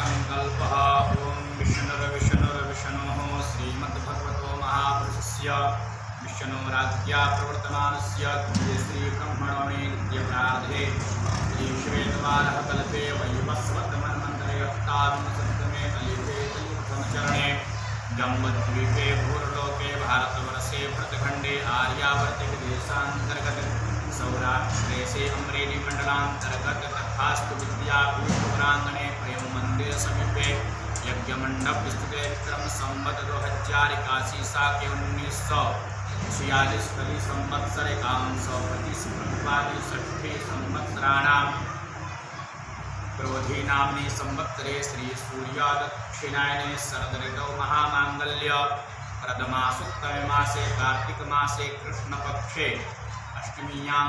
संकल्पः ॐ विष्णुर्विष्णुर्विष्णोः श्रीमद्भगवतो महापुरुषस्य। विष्णुराज्ञा प्रवर्तमानस्य श्रीब्रह्मणे नित्यप्रार्धे श्रीश्वेतवारः कल्पे वैवस्वतमन्मन्त्रे अष्टाविंशतमे कलिते कलिप्रथमचरणे जम्बद्वीपे भूर्लोके भारतवर्षे भरतखण्डे आर्यावर्तिक देशान्तर्गत सौराष्ट्रदेशे अमरेली तथास्तु विद्यापीठपुराङ्गणे प्रेम मंदिर समीपे यज्ञमण्डप स्थिते क्रम संवत दो हज़ार इक्यासी साके उन्नीस सौ छियालीस कली संवत्सर एकावन सौ पच्चीस प्रतिपादी षष्ठी संवत्सराणाम क्रोधी नाम्नि संवत्सरे श्री सूर्यादक्षिणायने शरद ऋतौ महामाङ्गल्य प्रथमासुत्तमे मासे कार्तिक मासे कृष्णपक्षे अष्टमीयां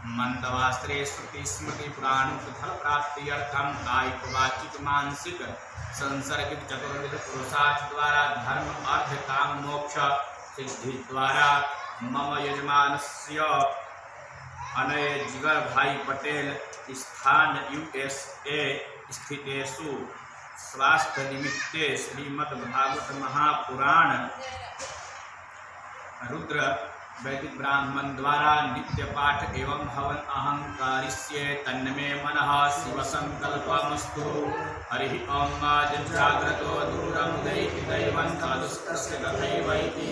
शुभपुण्यतिथौ मन्दवास्त्रे श्रुतिस्मृतिपुराणफल प्राप्त्यर्थं कायिक वाचिक मानसिक संसर्गिक चतुर्विध पुरुषार्थ द्वारा धर्म अर्थ काम मोक्ष सिद्धि द्वारा मम यजमानस्य अनय जिगर भाई पटेल स्थान यूएसए स्थितेषु स्वास्थ्य निमित्ते श्रीमद्भागवत महापुराण रुद्र वैदिक ब्राह्मण द्वारा नित्य पाठ एवं हवन अहंकारिष्ये तन्मे मनः शिव संकल्पमस्तु हरि ओम जाग्रतो दूरं दैवं तदुष्कस्य तथैवैति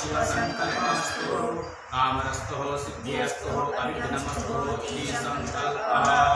शिव संकल्पमस्तु कामरस्तु, सिद्ध्यस्तु अभिनमस्तु इति संकल्पः।